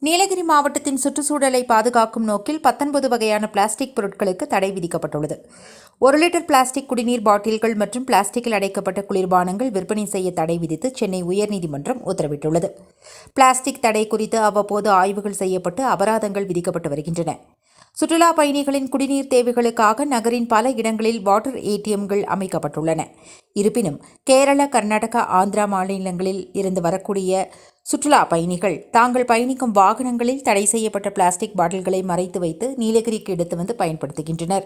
நீலகிரி மாவட்டத்தின் சுற்றுச்சூழலை பாதுகாக்கும் நோக்கில் பத்தொன்பது வகையான பிளாஸ்டிக் பொருட்களுக்கு தடை விதிக்கப்பட்டுள்ளது. ஒரு லிட்டர் பிளாஸ்டிக் குடிநீர் பாட்டில்கள் மற்றும் பிளாஸ்டிக்கில் அடைக்கப்பட்ட குளிர்பானங்கள் விற்பனை செய்ய தடை விதித்து சென்னை உயர்நீதிமன்றம் உத்தரவிட்டுள்ளது. பிளாஸ்டிக் தடை குறித்து அவ்வப்போது ஆய்வுகள் செய்யப்பட்டு அபராதங்கள் விதிக்கப்பட்டு வருகின்றன. சுற்றுலா பயணிகளின் குடிநீர் தேவைகளுக்காக நகரின் பல இடங்களில் வாட்டர் ஏடிஎம்கள் அமைக்கப்பட்டுள்ளன. இருப்பினும் கேரள கர்நாடகா ஆந்திரா மாநிலங்களில் இருந்து வரக்கூடிய சுற்றுலா பயணிகள் தாங்கள் பயணிக்கும் வாகனங்களில் தடை செய்யப்பட்ட பிளாஸ்டிக் பாட்டில்களை மறைத்து வைத்து நீலகிரிக்கு எடுத்து வந்து பயன்படுத்துகின்றனர்.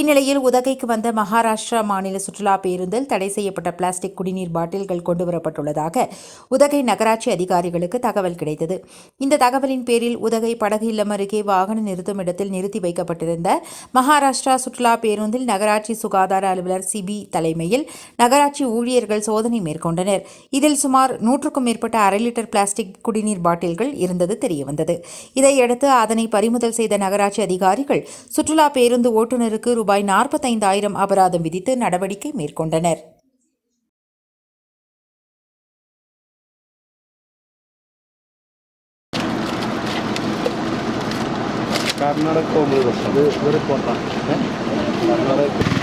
இந்நிலையில் உதகைக்கு வந்த மகாராஷ்டிரா மாநில சுற்றுலா பேருந்தில் தடை செய்யப்பட்ட பிளாஸ்டிக் குடிநீர் பாட்டில்கள் கொண்டுவரப்பட்டுள்ளதாக உதகை நகராட்சி அதிகாரிகளுக்கு தகவல் கிடைத்தது. இந்த தகவலின் பேரில் உதகை படகு இல்லம் அருகே வாகன நிறுத்தும் இடத்தில் நிறுத்தி வைக்கப்பட்டிருந்த மகாராஷ்டிரா சுற்றுலா பேருந்தில் நகராட்சி சுகாதார அலுவலர் சிபி தலைமையில் நகராட்சி ஊழியர்கள் சோதனை மேற்கொண்டனர். இதில் சுமார் நூற்றுக்கும் மேற்பட்ட அரை லிட்டர் பிளாஸ்டிக் பிளாஸ்டிக் குடிநீர் பாட்டில்கள் இருந்தது தெரியவந்தது. இதையடுத்து அதனை பறிமுதல் செய்த நகராட்சி அதிகாரிகள் சுற்றுலா பேருந்து ஓட்டுநருக்கு ரூபாய் நாற்பத்தைந்தாயிரம் அபராதம் விதித்து நடவடிக்கை மேற்கொண்டனர். கர்நாடக கோம்பு வருஷம் வெறுப்போட்டான் கர்நாடக.